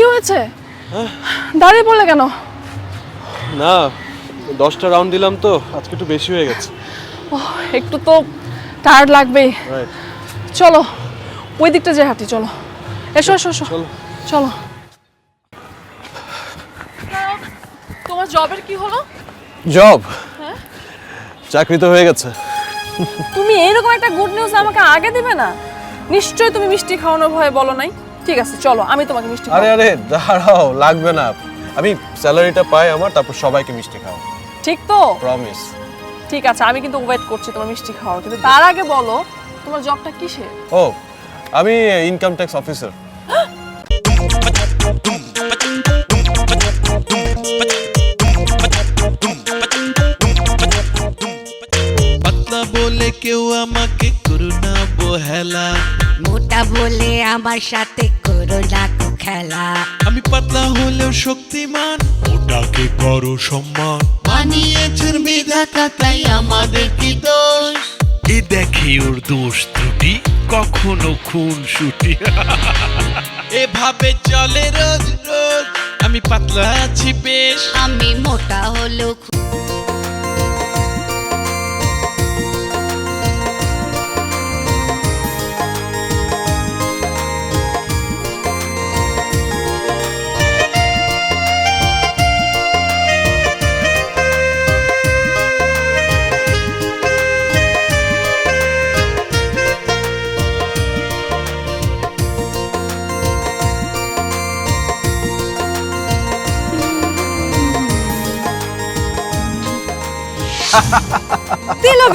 কি হয়েছে? দাঁড়িয়ে পড়লে কেন? না দশটা রাউন্ড দিলাম তো আজকে একটু বেশি হয়ে গেছে। ওহ, একটু তো টায়ার্ড লাগবেই। চলো ওই দিকটা যে হাঁটি চলো। এসো এসো এসো। চলো। চলো। তোমার জবের কি হলো? জব হ্যাঁ? চাকরি তো হয়ে গেছে। তুমি এইরকম একটা গুড নিউজ আমাকে আগে দিবে না? নিশ্চয়ই তুমি মিষ্টি খাওয়ানোর ভয়ে বলো নাই। ঠিক আছে চলো আমি তোমাকে মিষ্টি আরে আরে দাঁড়াও লাগবে না। আমি স্যালারিটা পাই আমার তারপর সবাইকে মিষ্টি খাও ঠিক তো? প্রমিস ঠিক আছে আমি কিন্তু ওয়েট করছি তোমার মিষ্টি খাওয়ার কিন্তু তার আগে বলো তোমার জবটা কিসে ও আমি ইনকাম ট্যাক্স অফিসার পাতলা বলে কেউ আমাকে করুণা বহেলা। মোটা বলে আমার সাথে করো না খেলা। আমি পাতলা হলেও শক্তিমান ওটাকে করো সম্মান। বানিয়েছেন বিধাতা তাই আমাদের কি দোষ? এ দেখে ওর দোষ ত্রুটি কখনো খুন ছুটি। এভাবে চলে রোজ রোজ আমি পাতলা আছি বেশ। আমি মোটা হলেও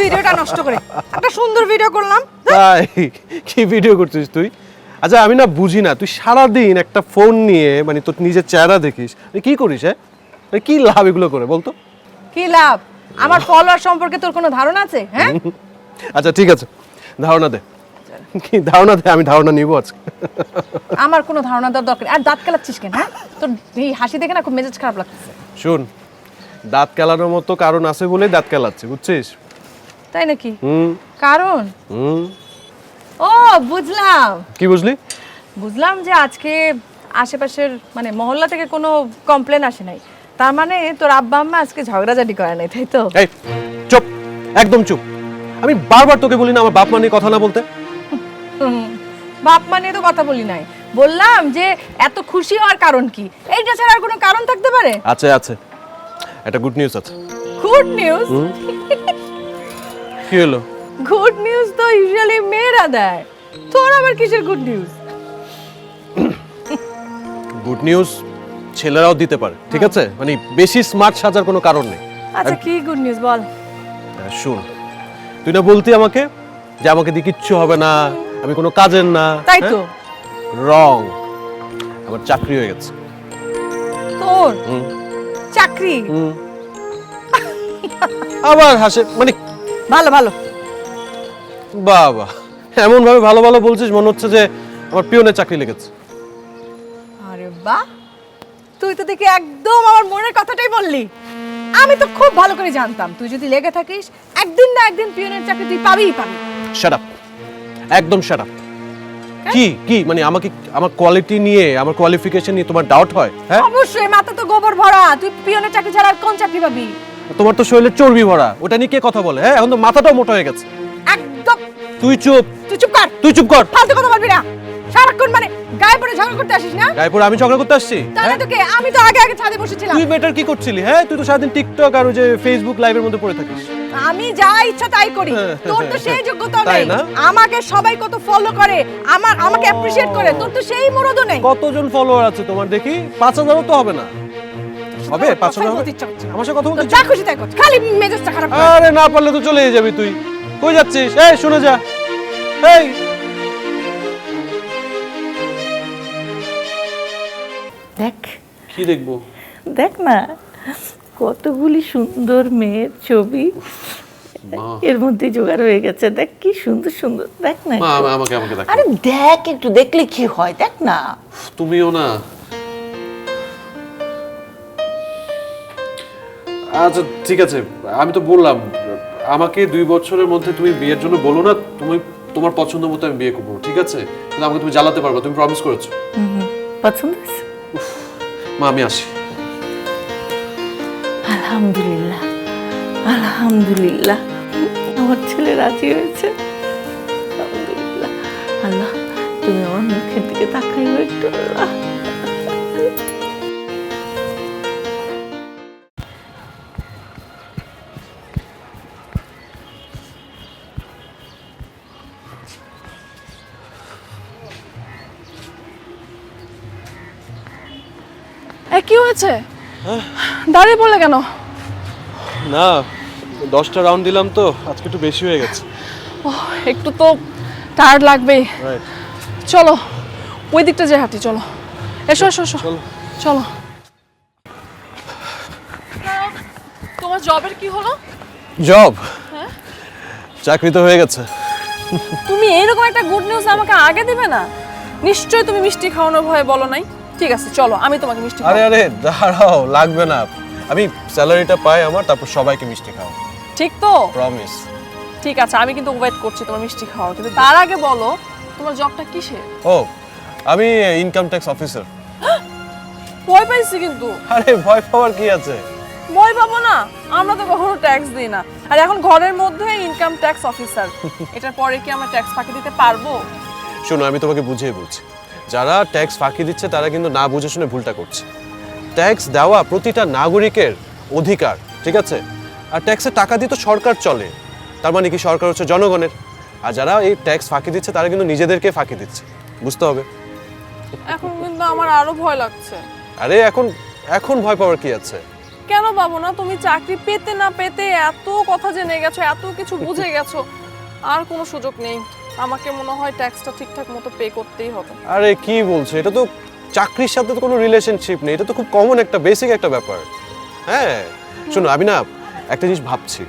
ভিডিওটা নষ্ট করে। একটা সুন্দর ভিডিও করলাম। তাই? কি ভিডিও করছিস তুই? আচ্ছা আমি না বুঝি না। তুই সারাদিন একটা ফোন নিয়ে মানে তোর নিজের চেহারা দেখিস। তুই কি করিস হ্যাঁ? মানে কি লাভ এগুলো করে বলতো? কি লাভ? আমার ফলোয়ার সম্পর্কে তোর কোনো ধারণা আছে হ্যাঁ? আচ্ছা ঠিক আছে। ধারণা দে। কি ধারণা দে? আমি ধারণা নিব আজকে। আমার কোনো ধারণা দেওয়ার দরকার। আর দাঁত কেলাচ্ছিস কেন হ্যাঁ? তোর এই হাসি দেখে না খুব মেজাজ খারাপ লাগতেছে শোন দাঁত কেলানোর মতো কারণ আছে বলেই দাঁত কেলাচ্ছে বুঝছিস? তাই নাকি? কারণ? ও বুঝলাম। কি বুঝলি? বুঝলাম যে আজকে আশেপাশের মানে মহল্লা থেকে কোনো কমপ্লেন আসে নাই। তার মানে তোর আব্বা আম্মা আজকে ঝগড়াঝাটি করে নাই তাই তো? এই চুপ একদম চুপ। আমি বারবার তোকে বলি না আমার বাপ মা নিয়ে কথা না বলতে। বাপ মা নিয়ে তো কথা বলি নাই। বললাম যে এত খুশি হওয়ার কারণ কি? এইটা ছাড়া আর কোনো কারণ থাকতে পারে? আছে আছে। একটা গুড নিউজ আছে। গুড নিউজ কি হলো? গুড নিউজ তো ইউজুয়ালি মেয়েরা দেয়। তোর আবার কিসের গুড নিউজ গুড নিউজ ছেলেরাও দিতে পারে ঠিক আছে? মানে বেশি স্মার্ট সাজার কোনো কারণ নেই। আচ্ছা কি গুড নিউজ বল? আর শোন। তুই না বলতি আমাকে যে আমাকে দিয়ে কিচ্ছু হবে না আমি কোনো কাজের না তাই তো। রং আমার চাকরি হয়ে গেছে। তোর? চাকরি? হুম। আবার হাসে মানে ভালো ভালো। বাবা এমন ভাবে ভালো ভালো বলছিস মনে হচ্ছে যে আমার পিওনের চাকরি লেগেছে। আরে বাহ তুই তো দেখি একদম আমার মনের কথাটাই বললি। আমি তো খুব ভালো করে জানতাম তুই যদি লেগে থাকিস একদিন না একদিন পিয়নের চাকরি তুই পাবিই পাবি। শাট আপ একদম শাট আপ কি কি মানে আমাকে আমার কোয়ালিটি নিয়ে আমার কোয়ালিফিকেশন নিয়ে তোমার ডাউট হয় হ্যাঁ? অবশ্যই মাথা তো গোবর ভরা। তুই পিয়নের চাকরি ছাড়া আর কোন চাকরি পাবি? তোমার তো শরীরে চর্বি ভরা। ওটা নিয়ে কে কথা বলে? হ্যাঁ এখন তো মাথাটাও মোটা হয়ে গেছে। একদম। তুই চুপ। তুই চুপ কর। তুই চুপ কর। ফালতু কথা বলবি না। সারাক্ষণ মানে গায়ে পড়ে ঝগড়া করতে আসিস না? গায়ে পড়ে আমি ঝগড়া করতে আসছি? তাহলে হ্যাঁ? তো কে আমি তো আগে আগে ছাদে বসেছিলাম। তুই বেটার কি করছিলি হ্যাঁ? তুই তো সারাদিন টিকটক আর ওই যে ফেসবুক লাইভের মধ্যে পড়ে থাকিস। আমি যা ইচ্ছা তাই করি। তোর তো সেই যোগ্যতা নেই। আমাকে সবাই কত ফলো করে আমার আমাকে অ্যাপ্রিশিয়েট করে তোর তো সেই মরদও নেই। কতজন ফলোয়ার আছে তোমার দেখি? পাঁচ হাজারও তো হবে না। হবে পাঁচ হবে। আমার সাথে কথা বলতে যা খুশি তাই কর খালি মেজাজটা খারাপ আরে না পারলে তো চলে যাবি তুই। কই যাচ্ছিস? এই শুনে যা। এই। দেখ। কি দেখব? দেখ না কতগুলি সুন্দর মেয়ের ছবি এর মধ্যে জোগাড় হয়ে গেছে। দেখ কি সুন্দর সুন্দর। দেখ না আমাকে আমাকে দেখ। আরে দেখ একটু দেখলে কি হয়? দেখ না। তুমিও না। আচ্ছা ঠিক আছে। আমি তো বললাম আমাকে দুই বছরের মধ্যে তুমি বিয়ের জন্য বলো না তুমি তোমার পছন্দ মতো আমি বিয়ে করব ঠিক আছে? কিন্তু আমাকে তুমি জ্বালাতে পারবে তুমি প্রমিস করেছ। পছন্দ মা আমি আসি। আলহামদুলিল্লাহ আলহামদুলিল্লাহ আমার ছেলে রাজি হয়েছে। আলহামদুলিল্লাহ আল্লাহ তুমি আমার মুখের দিকে তাকাইও একটু আল্লাহ। হয়েছে? দাঁড়িয়ে পড়লে কেন? না দশটা রাউন্ড দিলাম তো আজকে একটু বেশি হয়ে গেছে। ওহ, একটু তো টায়ার্ড লাগবেই। চলো ওই দিকটা যে হাঁটি চলো। এসো এসো এসো। চলো। চলো। তোমার জবের কি হলো? জব চাকরি তো হয়ে গেছে। তুমি এইরকম একটা গুড নিউজ আমাকে আগে দিবে না? নিশ্চয়ই তুমি মিষ্টি খাওয়ানোর ভয়ে বলো নাই। ঠিক আছে চলো আমি তোমাকে মিষ্টি আরে আরে দাঁড়াও লাগবে না। আমি স্যালারিটা পাই আমার তারপর সবাইকে মিষ্টি খাও ঠিক তো? প্রমিস ঠিক আছে আমি কিন্তু ওয়েট করছি তোমার মিষ্টি খাওয়ার। কিন্তু তার আগে বলো তোমার জবটা কিসে ও আমি ইনকাম ট্যাক্স অফিসার ভয় পাইছি কিন্তু। আরে ভয় পাওয়ার কি আছে? ভয় পাবো না আমরা তো কখনো ট্যাক্স দিই না। আর এখন ঘরের মধ্যে ইনকাম ট্যাক্স অফিসার এটার পরে কি আমরা ট্যাক্স ফাঁকি দিতে পারব? শোনো আমি তোমাকে বুঝিয়ে বলছি। যারা ট্যাক্স ফাঁকি দিচ্ছে তারা কিন্তু না বুঝে শুনে ভুলটা করছে। ট্যাক্স দেওয়া প্রতিটা নাগরিকের অধিকার ঠিক আছে? আর ট্যাক্সের টাকা দিয়ে তো সরকার চলে। তার মানে কি সরকার হচ্ছে জনগণের? আর যারা এই ট্যাক্স ফাঁকি দিচ্ছে তারা কিন্তু নিজেদেরকে ফাঁকি দিচ্ছে। বুঝতে হবে। এখন কিন্তু আমার আরও ভয় লাগছে। আরে এখন এখন ভয় পাওয়ার কি আছে? কেন পাবো না? তুমি চাকরি পেতে না পেতে এত কথা জেনে গেছো এত কিছু বুঝে গেছো। আর কোনো সুযোগ নেই। আমাকে মনে হয় ট্যাক্সটা ঠিকঠাক মতো পে করতেই হবে। আরে কি বলছো? এটা তো চাকরির সাথে তো কোনো রিলেশনশিপ নেই। এটা তো খুব কমন একটা বেসিক একটা ব্যাপার। হ্যাঁ? শোনো আমি না একটা জিনিস ভাবছি।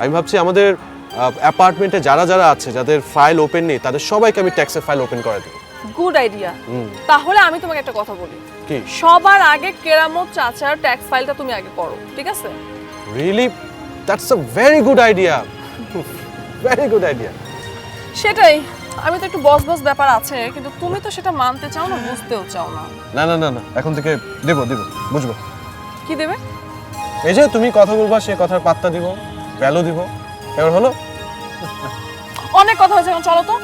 আমি ভাবছি আমাদের অ্যাপার্টমেন্টে যারা যারা আছে যাদের ফাইল ওপেন নেই তাদের সবাইকে আমি ট্যাক্সের ফাইল ওপেন করে দেবো। গুড আইডিয়া তাহলে আমি তোমাকে একটা কথা বলি। কি? সবার আগে কেরামত চাচার ট্যাক্স ফাইলটা তুমি আগে করো ঠিক আছে? Really that's a very good idea very good idea সেটাই আমি তো একটু বস বস ব্যাপার আছে কিন্তু তুমি তো সেটা মানতে চাও না বুঝতেও চাও না। না না না না এখন থেকে দেবো দেবো বুঝব। কি দেবে? এই যে তুমি কথা বলবা সে কথার পাত্তা দিব ভ্যালু দিব এবার হলো? অনেক কথা হয়েছে এখন চলো তো।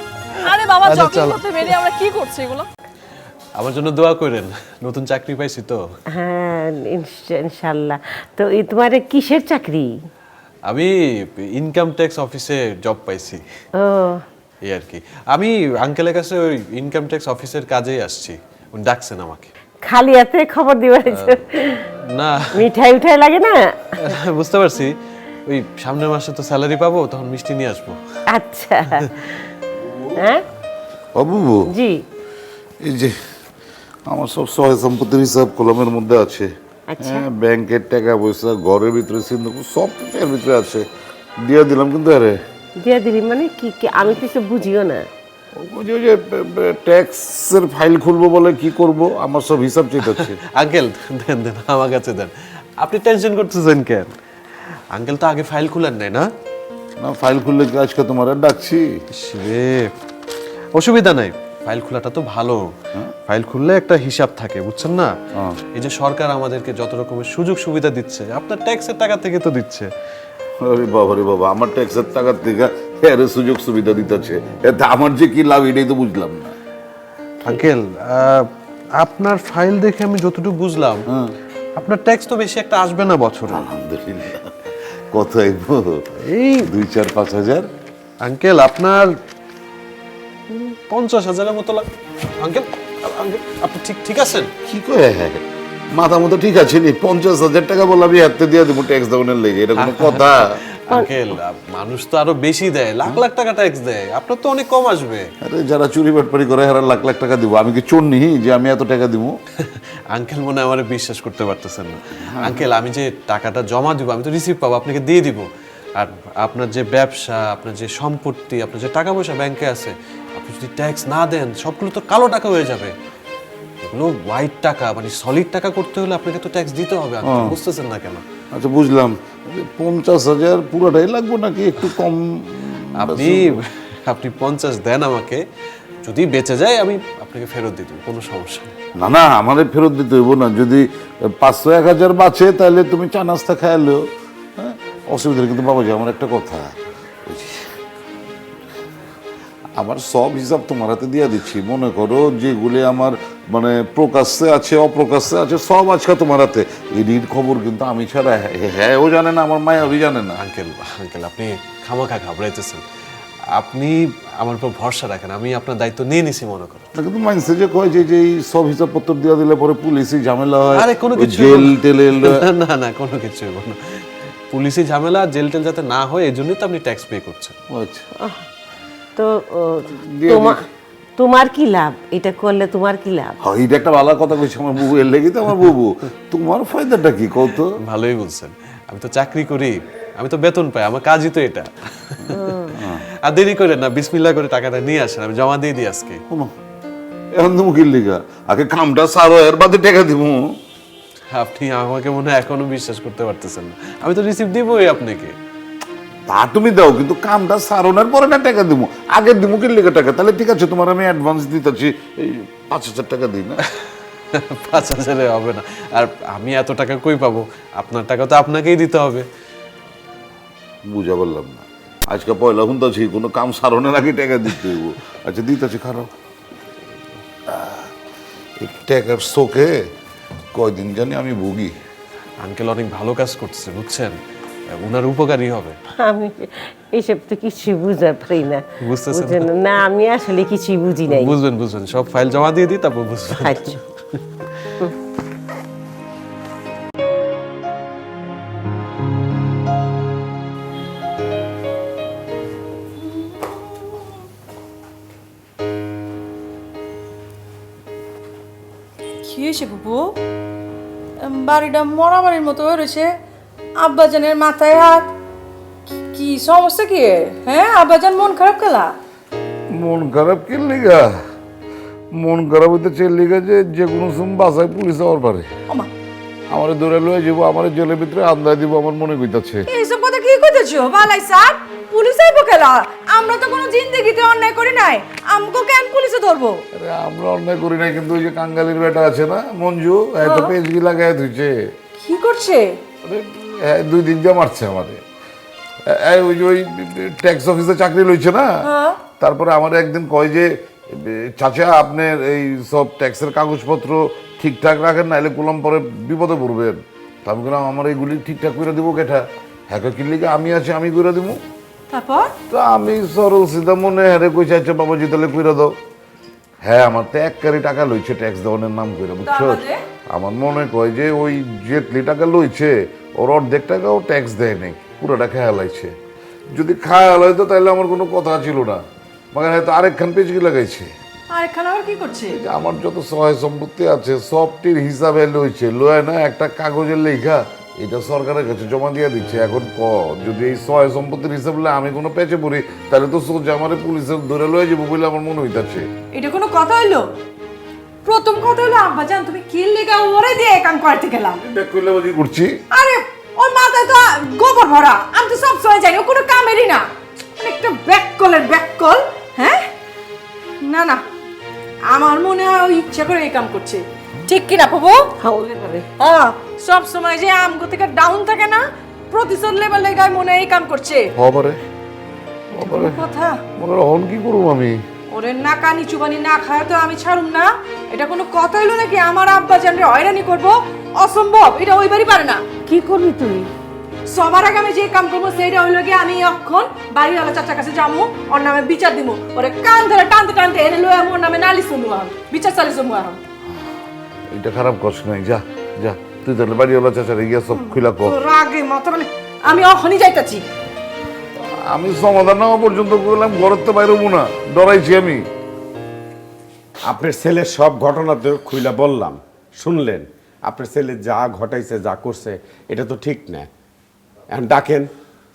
আরে বাবা আচ্ছা, জগিং চলো। করতে বেরিয়ে আমরা কি করছি এগুলো? আমার জন্য দোয়া করেন নতুন চাকরি পাইছি তো। হ্যাঁ ইনশ- ইনশাল্লাহ। তো এই তোমার কিসের চাকরি? আমি ইনকাম ট্যাক্স অফিসে জব পাইছি। ও এই আর কি। আমি আঙ্কেলের কাছে ওই ইনকাম ট্যাক্স অফিসের কাজেই আসছি। উনি ডাকছেন আমাকে। খালি হাতে খবর দিবার। না। মিঠাই উঠাই লাগে না? বুঝতে পারছি। ওই সামনের মাসে তো স্যালারি পাবো তখন মিষ্টি নিয়ে আসব। আচ্ছা। হ্যাঁ? বাবু। জি। এই যে আমার সব সহায় সম্পত্তির হিসাব কলমের মধ্যে আছে। আচ্ছা। হ্যাঁ ব্যাংকের টাকা পয়সা ঘরের ভিতরে সিন্ধু সব কিছু ভিতরে আছে। দিয়ে দিলাম কিন্তু আরে। দিয়া দিলি মানে কি কি আমি তো কিছু বুঝিও না। যে- ওই যে ট্যাক্সের ফাইল খুলবো বলে কি করব? আমার সব হিসাব চেয়েছে আঙ্কেল দেন দেন আমার কাছে দেন। আপনি টেনশন করতেছেন কেন? আঙ্কেল তো আগে ফাইল খুলেন নাই না? না ফাইল খুললে কি আজকে তোমার ডাকছি? রে অসুবিধা নাই। ফাইল খোলাটা তো ভালো। ফাইল খুললে একটা হিসাব থাকে বুঝছেন না? এই যে সরকার আমাদেরকে যত রকমের সুযোগ সুবিধা দিচ্ছে আপনার ট্যাক্সের টাকা থেকে তো দিচ্ছে। আরে বাবা রে বাবা আমার ট্যাক্সের টাকার থেকে এর সুযোগ সুবিধা দিতেছে। এতে আমার যে কি লাভ এটাই তো বুঝলাম না। আঙ্কেল আপনার ফাইল দেখে আমি যতটুকু বুঝলাম আপনার ট্যাক্স তো বেশি একটা আসবে না বছরে। আলহামদুলিল্লাহ। কত এই দুই চার পাঁচ হাজার? আঙ্কেল আপনার পঞ্চাশ হাজারের মতো লাগ আঙ্কেল আঙ্কেল আপনি ঠিক ঠিক আছেন? কি কয়? মাথা মতো ঠিক আছে নি? পঞ্চাশ হাজার টাকা বলে আমি হাতে দিয়ে দেবো ট্যাক্স দেওয়ার লেগে এটা কোনো কথা? আঙ্কেল মানুষ তো আরও বেশি দেয় লাখ লাখ টাকা ট্যাক্স দেয় আপনার তো অনেক কম আসবে। আরে যারা চুরি বাটপারি করে হারা লাখ লাখ টাকা দিব। আমি কি চোর নি যে আমি এত টাকা দিব? আঙ্কেল মনে আমার বিশ্বাস করতে পারতেছেন না। আঙ্কেল আমি যে টাকাটা জমা দিব আমি তো রিসিভ পাবো আপনাকে দিয়ে দিব। আর আপনার যে ব্যবসা আপনার যে সম্পত্তি আপনার যে টাকা পয়সা ব্যাংকে আছে আপনি যদি ট্যাক্স না দেন সবগুলো তো কালো টাকা হয়ে যাবে। এগুলো হোয়াইট টাকা মানে সলিড টাকা করতে হলে আপনাকে তো ট্যাক্স দিতে হবে আপনি বুঝতেছেন না কেন? আচ্ছা বুঝলাম। পঞ্চাশ হাজার পুরোটাই লাগবো নাকি একটু কম? আপনি আপনি পঞ্চাশ দেন আমাকে যদি বেঁচে যায় আমি আপনাকে ফেরত দেবো কোনো সমস্যা নেই। না না আমাদের ফেরত দিতে হইব না। যদি পাঁচশো এক হাজার বাঁচে তাহলে তুমি চা নাস্তা খাইলেও হ্যাঁ? অসুবিধা। কিন্তু বাবাজি আমার একটা কথা। আমার সব হিসাব তোমার হাতে দিয়ে দিচ্ছি। মনে করো যেগুলি আমার মানে প্রকাশ্যে আছে অপ্রকাশ্যে আছে সব আজকে তোমার হাতে। এডির খবর কিন্তু আমি ছাড়া হ্যাঁ- ও জানে না আমার মায়াবি জানে না। আঙ্কেল আঙ্কেল আপনি খামাখা ঘাবড়াইতেছেন। আপনি আমার উপর ভরসা রাখেন আমি আপনার দায়িত্ব নিয়ে নিছি মনে করো। কিন্তু মানছে যে কয় যে যে এই সব হিসাবপত্র দিয়ে দিলে পরে পুলিশই ঝামেলা হয় আরে কোনো কিছু জেল টেলেল না। না কোনো কিছু না। পুলিশি ঝামেলা জেল টেল যাতে না হয় এই জন্যই তো আপনি ট্যাক্স পে করছেন। আচ্ছা। তো তোমার তোমার কি লাভ? এটা করলে তোমার কি লাভ? হ্যাঁ, এইটা একটা ভালো কথা কইছে আমার বুবু এর লেগে তো আমার বুবু তোমার ফায়দাটা কি কত ভালোই বলছেন। আমি তো চাকরি করি আমি তো বেতন পাই আমার কাজই তো এটা। আর দেরি করে না বিসমিল্লাহ করে টাকাটা নিয়ে আসেন আমি জমা দিয়ে দিই আজকে। এখন তুমি কি লিগা? আগে কামটা সারো এর বাদে টাকা দিব। আপনি আমাকে মনে হয় এখনও বিশ্বাস করতে পারতেছেন না। আমি তো রিসিভ দিবই আপনাকে। তা তুমি দাও কিন্তু কামটা সারোনার পরে না টাকা দিব আগে দিব কি লিগা টাকা? তাহলে ঠিক আছে তোমার আমি অ্যাডভান্স দিতেছি এই পাঁচ হাজার টাকা দিই না? পাঁচ হাজারে হবে না। আর আমি এত টাকা কই পাবো? আপনার টাকা তো আপনাকেই দিতে হবে। বুঝা বললাম না। আজকে পয়লা হুন্দাছি কোনো কাম সারণের আগে টাকা দিতে হইব। আচ্ছা দিতেছি খারাপ টাকার শোকে কয়দিন জানি আমি ভুগি। আঙ্কেল অনেক ভালো কাজ করছে বুঝছেন? ওনার উপকারী হবে। আমি এইসব তো কিছু বুঝতে পারি না। বুঝতেছেন না? আমি আসলে কিছুই বুঝি নাই। বুঝবেন বুঝবেন সব ফাইল জমা দিয়ে দিই তারপর বুঝবেন। আচ্ছা। কি হয়েছে বুবু বাড়িটা মরা বাড়ির মতো হয়ে রয়েছে। আব্বাজানের মাথায় হাত। কি- সমস্যা কি? হ্যাঁ আব্বাজান মন খারাপ খেলা মন খারাপ কি লিগা? মন খারাপ হইতে চেয়ে লিগা যে যে কোনো সময় বাসায় পুলিশ হওয়ার পারে। আমার দৌড়ে লয়ে যাব আমার জেলের ভিতরে আন্দায় দিব আমার মনে কইতাছে। এইসব কথা কি কইতেছো? বালাই স্যার পুলিশ আইবো খেলা আমরা তো কোনো জিন্দগিতে অন্যায় করি নাই। আমগো কেন পুলিশে ধরবো? আরে আমরা অন্যায় করি নাই কিন্তু ওই যে কাঙ্গালির বেটা আছে না মঞ্জু এত পেজগি লাগাই ধুইছে কি করছে? আরে, হ্যাঁ, দুই দিন দিয়ে মারছে আমাদের। ওই যে ওই ট্যাক্স অফিসে চাকরি লইছে না? তারপরে আমার একদিন কয় যে চাচা আপনার এই সব ট্যাক্সের কাগজপত্র ঠিকঠাক রাখেন নাইলে কুলাম পরে বিপদে পড়বেন। আমি বললাম আমার এইগুলি ঠিকঠাক করে দিব কেটা? হ্যাঁ কিনলিকে আমি আছি আমি করে দিব তারপর? তো আমি সরল সিধা মনে হারে কইছে আচ্ছা বাবাজি তাহলে কইরা দাও। হ্যাঁ আমার তো এক কারি টাকা লইছে ট্যাক্স দেওয়ানের নাম করে বুঝছ? আমার মনে কয় যে ওই যেতলি টাকা লইছে ওর অর্ধেক টাকা ও ট্যাক্স দেয় নাই পুরোটা খেয়াল লাইছে যদি খেয়াল হয়তো তাহলে আমার কোনো কথা ছিল না। মানে হয়তো আরেকখান পেজকি লাগাইছে। আবার কি করছে? যে আমার যত সহায় সম্পত্তি আছে সবটির হিসাবে লইছে লয় না একটা কাগজের লেখা এটা সরকারের কাছে জমা দিয়ে দিচ্ছে। এখন ক? যদি এই সহায় সম্পত্তির হিসাব আমি কোনো পেঁচে পড়ি তাহলে তো সোজা আমার পুলিশের ধরে লয়ে যাব বলে আমার মনে হইতাছে। এটা কোনো কথা হইল? প্রথম কথা হলো আব্বাজান তুমি কি লেগা ওরে দিয়ে এই কাম করতে গেলাম এটা কইলে বাজি করছি। আরে ওর মাথায় তো গোবর ভরা। আমি তো সব সময় জানি ও কোনো কামেরই না। একটা ব্যাককলের ব্যাককল হ্যাঁ? না না আমার মনে হয় ও ইচ্ছা করে এই কাম করছে। ঠিক কি না পাবো হ্যাঁ। সব সময় যে আমগো থেকে ডাউন থাকে না প্রতিশোধ লেভেল লেগায় মনে হয় এই কাম করছে। হবারে হবারে কথা? মনে হন কি করব আমি? ওরে নাকা নিচু বানি না খায় তো আমি ছাড়ুম না। এটা কোনো কথা হইল নাকি? আমার আব্বা জানরে হয়রানি করব? অসম্ভব এটা ওইবারই পারে না। কি করবি তুই? সবার আগে আমি যে কাম করব সেইটা হইল গিয়ে আমি অক্ষণ বাড়িওয়ালা চাচার কাছে যাব ওর নামে বিচার দিব ওরে কান ধরে টানতে টানতে এনে লয়ে আমি ওর নামে নালিশ শুনব এখন বিচার চালিশ শুনব এখন। এটা খারাপ কষ্ট নাই যা যা। তুই তাহলে বাড়িওয়ালা চাচারে গিয়া সব খুলা কর রাগে মাথা মানে আমি অখনই যাইতাছি। আমি সমাধান না হওয়া পর্যন্ত করলাম ঘরের তো বাইরে হব না ডরাইছি আমি। আপনার ছেলের সব ঘটনা তো খুইলা বললাম। শুনলেন? আপনার ছেলে যা ঘটাইছে যা করছে এটা তো ঠিক না। এখন ডাকেন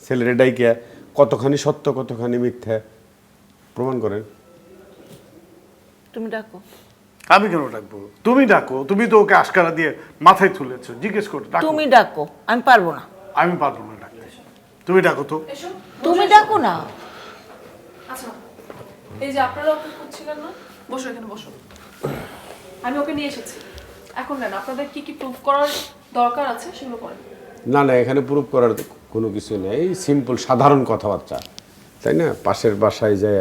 ছেলের ডাইকে কতখানি সত্য কতখানি মিথ্যা? প্রমাণ করেন। তুমি ডাকো। আমি কেন ডাকবো? তুমি ডাকো তুমি তো ওকে আশকারা দিয়ে মাথায় তুলেছো জিজ্ঞেস করো ডাকো। তুমি ডাকো আমি পারব না। আমি পারব না ডাকতে। তুমি ডাকো তো। তুমি ডাকো না। আচ্ছা এই যে আপনারা ওকে খুঁজছিলেন না? বসো এখানে বসো। আমি ওকে নিয়ে এসেছি। এখন নেন আপনাদের কি কি প্রুফ করার দরকার আছে সেগুলো করেন না না এখানে প্রুফ করার তো কোনো কিছু নেই। সিম্পল সাধারণ কথাবার্তা তাই না? পাশের বাসায় যায়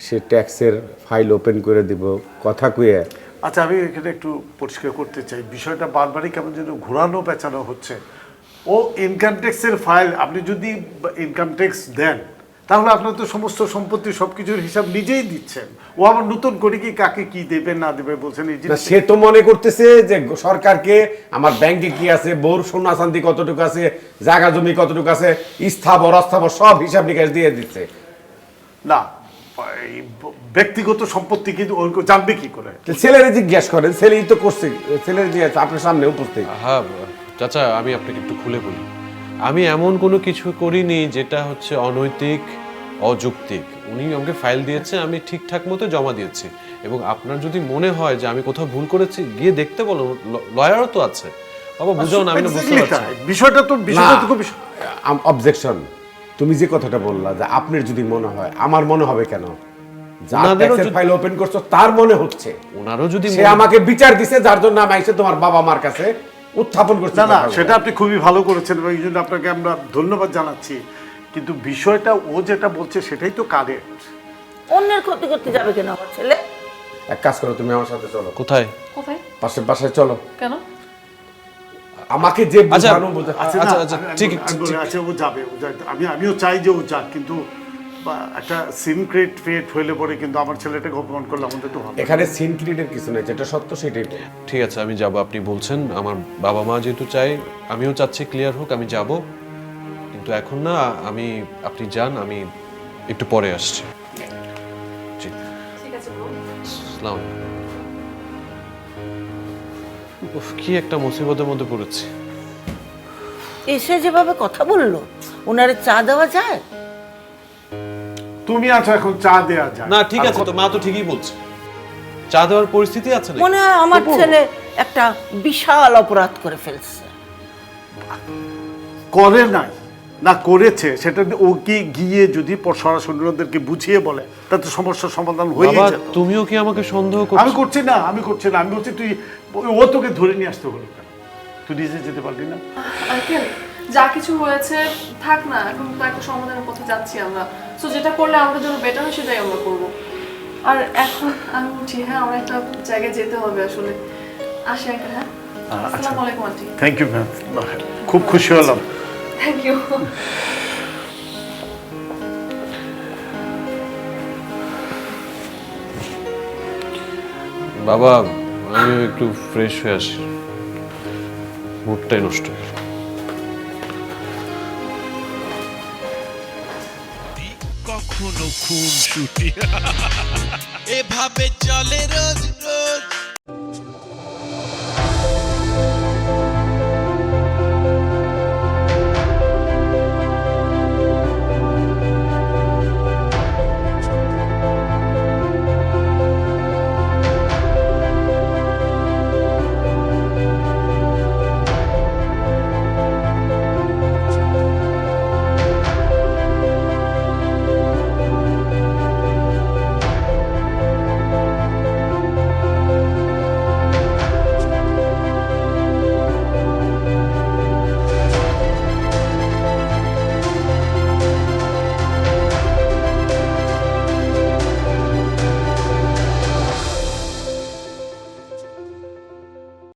সে ট্যাক্সের ফাইল ওপেন করে দিব কথা কুয়ে আচ্ছা আমি এখানে একটু পরিষ্কার করতে চাই। বিষয়টা বারবারই কেমন যেন ঘোরানো পেঁচানো হচ্ছে। ও ইনকাম ট্যাক্সের ফাইল আপনি যদি ইনকাম ট্যাক্স দেন তাহলে আপনার তো সমস্ত সম্পত্তি সবকিছুর হিসাব নিজেই দিচ্ছেন। ও আবার নতুন করে কি কাকে কি দেবে না দেবে বলছেন এই জিনিস সে তো মনে করতেছে যে সরকারকে আমার ব্যাংকে কি আছে বোর সোনা শান্তি কতটুকু আছে জায়গা জমি কতটুকু আছে স্থাবর অস্থাবর সব হিসাব নিকাশ দিয়ে দিচ্ছে। না ব্যক্তিগত সম্পত্তি কিন্তু জানবে কি করে? ছেলেরে জিজ্ঞেস করেন ছেলেই তো করছে ছেলের দিয়ে আপনার সামনে উপস্থিত হ্যাঁ চাচা আমি আপনাকে একটু খুলে বলি। আমি এমন কোনো কিছু করিনি যেটা হচ্ছে অনৈতিক অযৌক্তিক। উনি আমাকে ফাইল দিয়েছে আমি ঠিকঠাক মতো জমা দিয়েছি। এবং আপনার যদি মনে হয় যে আমি কোথাও ভুল করেছি গিয়ে দেখতে বলো লয়ারও তো আছে। বাবা বুঝাও না আমি না বুঝতে পারছি বিষয়টা তো বিষয়টা তো খুব অবজেকশন তুমি যে কথাটা বললা যে আপনার যদি মনে হয় আমার মনে হবে কেন? ফাইল ওপেন করছ তার মনে হচ্ছে। ওনারও যদি সে আমাকে বিচার দিছে যার জন্য আমি এসে তোমার বাবা মার কাছে উত্থাপন করছি না সেটা আপনি খুবই ভালো করেছেন এবং এই জন্য আপনাকে আমরা ধন্যবাদ জানাচ্ছি। কিন্তু বিষয়টা ও যেটা বলছে সেটাই তো কারেক্ট অন্যের ক্ষতি করতে যাবে কেন আমার ছেলে? এক কাজ করো তুমি আমার সাথে চলো। কোথায়? কোথায়? বাসায় চলো। কেন? আমাকে যে আচ্ছা, বোঝানো বোঝা- আচ্ছা আচ্ছা, না, আচ্ছা, ঠিক- আচ্ছা ও যাবে। আমি আমিও চাই যে ও যাক কিন্তু বা একটা সিন ক্রিয়েট ক্রিয়েট হইলে পরে কিন্তু আমার ছেলেটাকে অপমান করলে আমাদের তো ভালো এখানে সিন ক্রিয়েটের কিছু নেই যেটা সত্য সেটাই। ঠিক আছে আমি যাব আপনি বলছেন আমার বাবা মা যেহেতু চাই আমিও চাচ্ছি ক্লিয়ার হোক আমি যাব কিন্তু এখন না আমি আপনি যান আমি একটু পরে আসছি জি ঠিক আছে। আসসালামু আলাইকুম। উফ, কি একটা মুসিবতের মধ্যে পড়েছি। এসে যেভাবে কথা বলল ওনারে চা দেওয়া যায়? তুমি আছো এখন চা দেয়া যায়। না ঠিক আছে তো মা তো ঠিকই বলছে। চা দেওয়ার পরিস্থিতি আছে না মনে হয় আমার ছেলে একটা বিশাল অপরাধ করে ফেলছে। করে নাই। না করেছে সেটা ও কি গিয়ে যদি সরাসরি বুঝিয়ে বলে তাতে সমস্যার সমাধান হয়ে যেত। তুমিও কি আমাকে সন্দেহ আমি করছি না আমি করছি না আমি বলছি তুই ও তোকে ধরে নিয়ে আসতে হলো তুই নিজে যেতে পারবি না? আঙ্কেল যা কিছু হয়েছে থাক না এখন তো একটা সমাধানের পথে যাচ্ছি আমরা। সো যেটা করলে আমাদের জন্য বেটার হয় সেটাই আমরা করব। আর এখন আমি উঠি হ্যাঁ আমার একটা জায়গায় যেতে হবে আসলে। আসি আঙ্কেল হ্যাঁ? আসসালামু আলাইকুম আন্টি। থ্যাংক ইউ ম্যাম খুব খুশি হলাম। থ্যাংক ইউ বাবা আমি একটু ফ্রেশ হয়ে আসি। মুডটাই নষ্ট হয়ে গেল। কখনো খুন ছুটি। এভাবে চলে রোজ রোজ।